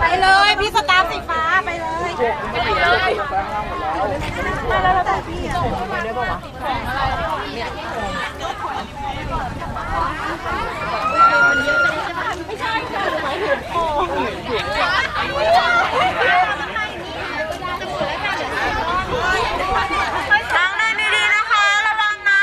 ไปเลยพี่สตาร์สีฟ้าไปเลยไปเลยไปเล้วแต่พี่อะทางเดินดีๆนะคะ ระวังนะ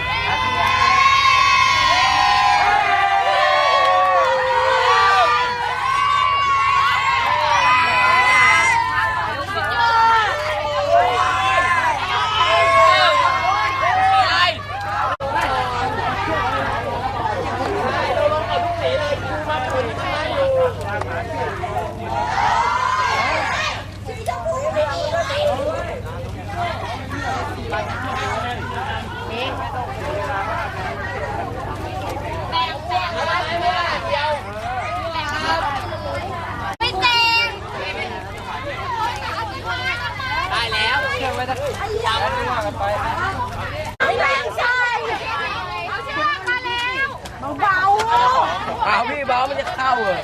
ไม่เต็ม ได้แล้วเชื่อไว้ถ้ายังไม่ว่ากันไป ไม่ใช่ เอาเชือกมาแล้วเบาเอาพี่เบามันจะเข้าเหรอ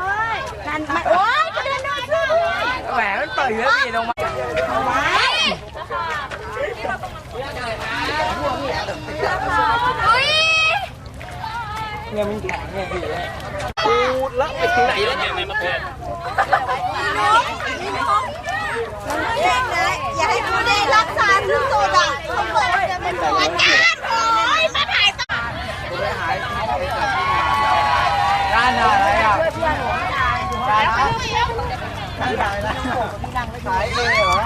ๆนั่นไม่โอ๊ยกระเด็นด้วยแหมมันต่อยแล้วพี่ลงมาเนี่ยมันแข็งเนี่ยพี่เลยปูดแล้วไปถึงไหนแล้วเนี่ยไม่มาเกิดอย่าให้เขาได้รักษาที่สุดอะเขาบอกว่าจะเป็น อาจารย์โอ้ยมาถ่ายต่อ ด้านอะไรอะด้านนะขายเองเหรอ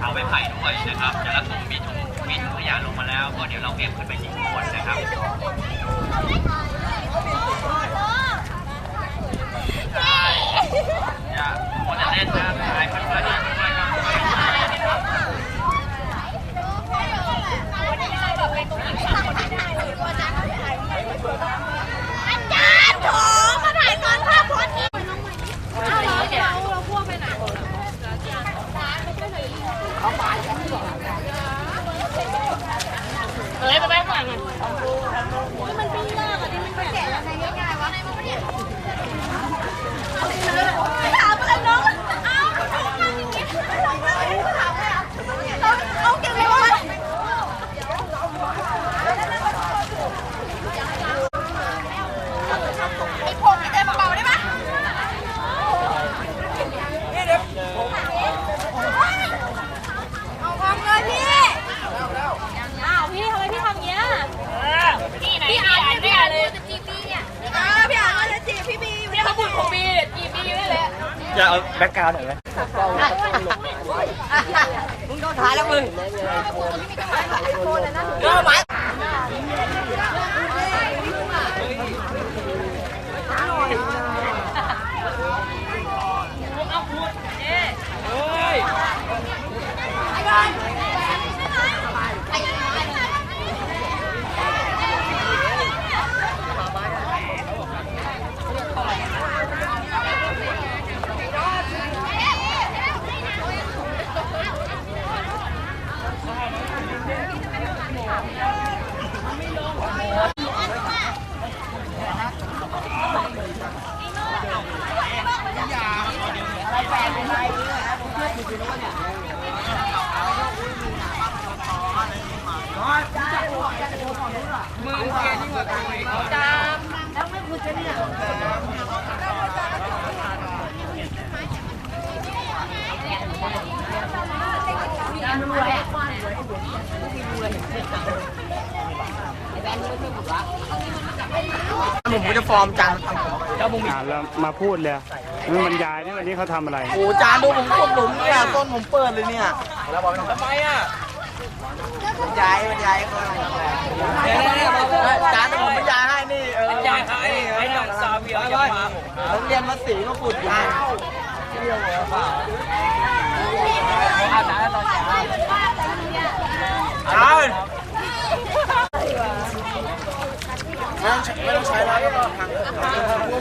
เอาไม้ไผ่ ด้วยนะครับเดี๋ยวเราส่งมีถุงมีถุงขยะลงมาแล้วก็เดี๋ยวเราเก็บขึ้นไปทิ้งขวดนะครับใช่อย่ามัวแต่เล่นนะถ่ายเพื่อนๆนะเพื่อนๆครับ อาจารย์โถมาถ่ายตอนภาพโพสนี้เอาเหรอเดี๋ยวเราพวกไปไหน เอ้ยไปไปข้างหลังอะ มันไม่เลิกอะนี่มันแกะยังไงง่ายๆวะไหนมันเนี่ยถามอะไรน้องเอาเขาทำอย่างนี้เราไม่ได้ถามเลยอะเราเอาเก็บไว้ก่อนไอ้พวกนี้ได้เบาๆได้ปะเอาความเลยพี่ อ้าวพี่ทำไมพี่ทำอย่างเงี้ยพี่ไหน พี่อ่านเนี่ยพี่อ่านเลยจะจีบพี่เนี่ยเออพี่อ่านว่าจะจีบพี่บี พี่เขาบุญของบีเนี่ยจีบบีอยู่นั่นแหละ จะเอาแบ็กกราวด์หน่อยไหมมึงโดนถ่ายแล้วมึงเออหมาเมึงเกียร์ที่หัวกันเลยจามแล้วไม่คุยกัเนี่ยการรวยอะผมฟอร์มจังแล้วมึงมาพูดเลย นบรรยายนี่วันนี้เขาทำอะไร โอ้จานดูผมขุดหลุมเนี่ยต้นผมเปิดเลยเนี่ยแล้วบอกทำไมอะบรรยายบรรยายเขาจานผมบรรยายให้นี่เออบรรยายให้ไอ้หนังซาเวียจะมาแล้วเรียนมาสีก็ขุดยางเที่ยวเลยเปล่าอาจารย์ตอนเช้าอาจารย์ไม่ต้องใช้แล้วก็ทาง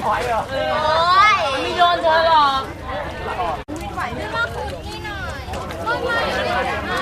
ถอยเหรอ โอ้ย ไม่โดนเธอหรอก ไม่มาขุดนี่หน่อยต้นไม้เนี่ย นี่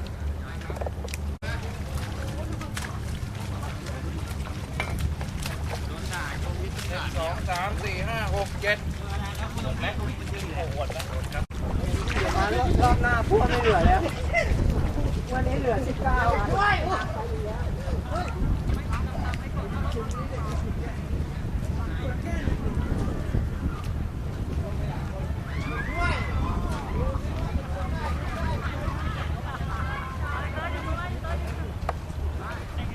สองสามสี่ห้าหกเจ็ดหมดแล้วโอ้โหหมดแล้วครับรอบหน้าพวกไม่เหลือแล้ว วันนี้เหลือสิบเก้าด้วย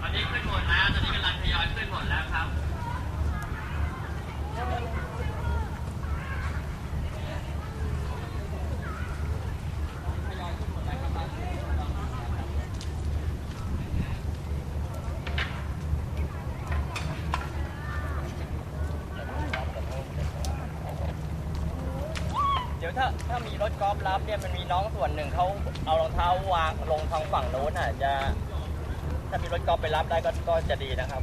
อนนี้ขึ้นหมดแล้ว ตอนนี้กำลังทยอยขึ้นหมดแล้วครับ เดี๋ยว ถ้าถ้ามีรถกอล์ฟรับเนี่ยมันมีน้องส่วนหนึ่งเขาเอารองเท้าวางลงทางฝั่งโน้นอะจะ ถ้ามีรถกอล์ฟไปรับได้ก็ก็จะดีนะครับ